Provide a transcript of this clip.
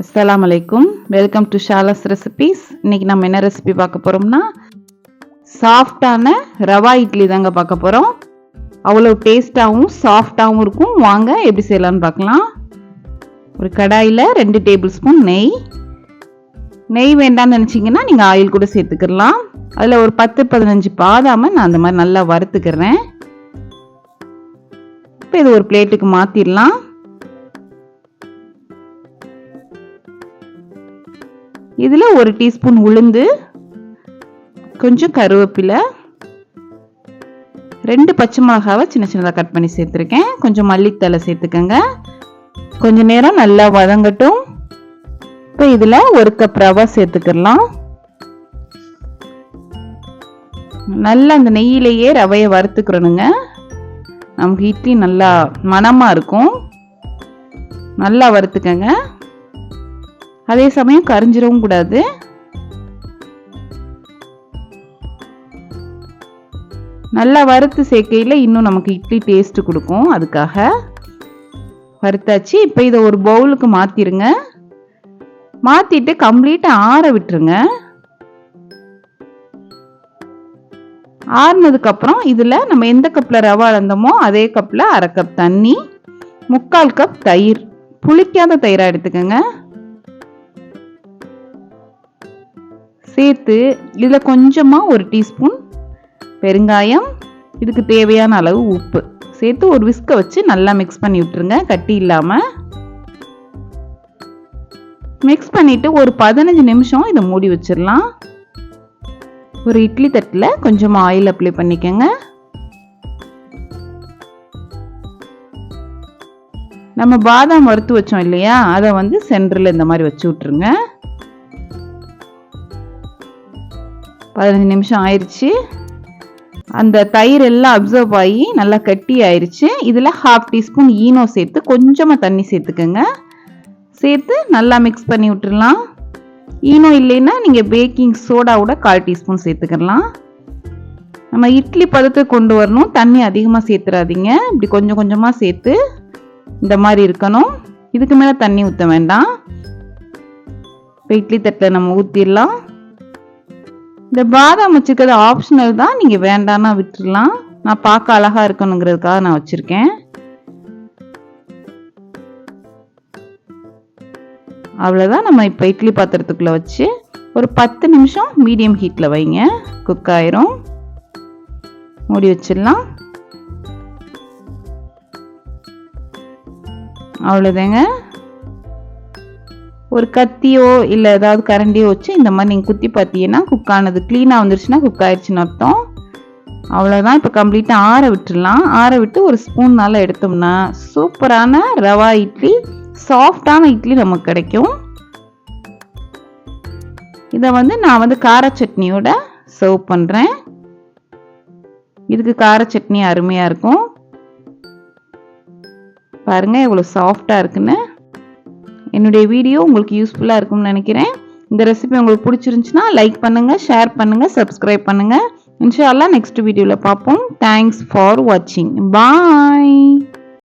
அஸ்லாம் அலைக்கும். Welcome to ஷாலஸ் recipes இன்றைக்கி நம்ம என்ன ரெசிபி பார்க்க போகிறோம்னா சாஃப்டான ரவா இட்லி தாங்க பார்க்க போகிறோம் அவ்வளோ டேஸ்ட்டாகவும் சாஃப்டாகவும் இருக்கும். வாங்க எப்படி செய்யலாம்னு பார்க்கலாம். ஒரு கடாயில் ரெண்டு டேபிள் ஸ்பூன் நெய். நெய் வேண்டாம்னு நினச்சிங்கன்னா நீங்கள் ஆயில் கூட சேர்த்துக்கிடலாம் அதில் ஒரு பத்து பதினஞ்சு பாதாமல் நான் அந்த மாதிரி நல்லா வறுத்துக்கிறேன். இப்போ இது ஒரு பிளேட்டுக்கு மாற்றிடலாம் இதில் ஒரு டீஸ்பூன் உளுந்து கொஞ்சம் கருவேப்பிலை ரெண்டு பச்சை மிளகாவை சின்ன சின்னதாக கட் பண்ணி சேர்த்துருக்கேன். கொஞ்சம் மல்லித்தலை சேர்த்துக்கோங்க. கொஞ்சம் நேரம் நல்லா வதங்கட்டும். இப்போ இதில் ஒரு கப் ரவா சேர்த்துக்கிடலாம். நல்லா அந்த நெய்யிலேயே ரவையை வறுத்துக்கிறணுங்க. நமக்கு இட்லி நல்லா மணமாக இருக்கும். நல்லா வறுத்துக்கங்க. அதே சமயம் கரிஞ்சிடவும் கூடாது. நல்லா வறுத்து சேர்க்கையில் இன்னும் நமக்கு இட்லி டேஸ்ட்டு கொடுக்கும். அதுக்காக வறுத்தாச்சு. இப்போ இதை ஒரு பவுலுக்கு மாற்றிடுங்க மாற்றிட்டு கம்ப்ளீட்டாக ஆற விட்டுருங்க. ஆறுனதுக்கப்புறம் இதில் நம்ம எந்த கப்பில் ரவா அளந்தோமோ அதே கப்பில் அரை கப் தண்ணி முக்கால் கப் தயிர். புளிக்காத தயிராக எடுத்துக்கோங்க. சேர்த்து இதில் கொஞ்சமாக ஒரு டீஸ்பூன் பெருங்காயம் இதுக்கு தேவையான அளவு உப்பு. சேர்த்து ஒரு விஸ்கை வச்சு நல்லா மிக்ஸ் பண்ணி விட்டுருங்க கட்டி இல்லாமல் மிக்ஸ் பண்ணிவிட்டு ஒரு பதினஞ்சு நிமிஷம் இதை மூடி வச்சிடலாம். ஒரு இட்லி தட்டில் கொஞ்சமாக ஆயில் அப்ளை பண்ணிக்கோங்க. நம்ம பாதாம் வறுத்து வச்சோம் இல்லையா? அதை வந்து சென்டரில் இந்த மாதிரி வச்சு விட்ருங்க பதினஞ்சு நிமிஷம் ஆயிடுச்சு அந்த தயிர் எல்லாம் அப்சர்வ் ஆகி நல்லா கட்டி ஆயிடுச்சு இதில் ஹாஃப் டீஸ்பூன் ஈனோ சேர்த்து கொஞ்சமாக தண்ணி சேர்த்துக்கோங்க. சேர்த்து நல்லா மிக்ஸ் பண்ணி விட்டுடலாம் ஈனோ இல்லைன்னா நீங்கள் பேக்கிங் சோடாவோட கால் டீஸ்பூன் சேர்த்துக்கலாம். நம்ம இட்லி பதத்துக்கு கொண்டு வரணும். தண்ணி அதிகமாக சேர்த்துறாதீங்க. இப்படி கொஞ்சம் கொஞ்சமாக சேர்த்து இந்த மாதிரி இருக்கணும். இதுக்கு மேலே தண்ணி ஊற்ற வேண்டாம். இப்போ இட்லி தட்டில் நம்ம ஊற்றிடலாம் இந்த பாதாம் வச்சுருக்கிறது ஆப்ஷனல் தான். நீங்கள் வேண்டாம்னா விட்டுடலாம் நான் பார்க்க அழகாக இருக்கணுங்கிறதுக்காக நான் வச்சுருக்கேன். அவ்வளோதான் நம்ம இப்போ இட்லி பாத்திரத்துக்குள்ளே வச்சு ஒரு பத்து நிமிஷம் மீடியம் ஹீட்டில் வைங்க. குக் ஆயிரும். மூடி வச்சிடலாம். அவ்வளோதாங்க ஒரு கத்தியோ இல்லை ஏதாவது கரண்டியோ வச்சு இந்த மாதிரி நீங்கள் குத்தி பார்த்தீங்கன்னா குக் ஆனது. க்ளீனாக வந்துருச்சுன்னா குக் ஆயிடுச்சுன்னு அர்த்தம். அவ்வளோதான் இப்போ கம்ப்ளீட்டாக ஆற விட்டுடலாம். ஆற விட்டு ஒரு ஸ்பூன்னால் எடுத்தோம்னா சூப்பரான ரவா இட்லி சாஃப்டான இட்லி நமக்கு கிடைக்கும். இதை வந்து நான் வந்து கார சட்னியோட சர்வ் பண்ணுறேன் இதுக்கு கார சட்னி அருமையாக இருக்கும். பாருங்கள் எவ்வளோ சாஃப்டாக இருக்குன்னு. என்னுடைய வீடியோ உங்களுக்கு யூஸ்ஃபுல்லாக இருக்கும்னு நினைக்கிறேன். இந்த ரெசிபி உங்களுக்கு பிடிச்சிருந்துச்சுன்னா லைக் பண்ணுங்கள் ஷேர் பண்ணுங்கள் சப்ஸ்கிரைப் பண்ணுங்கள் இன்ஷால்லா நெக்ஸ்ட் வீடியோவில் பார்ப்போம். தேங்க்ஸ் ஃபார் வாட்சிங் பாய்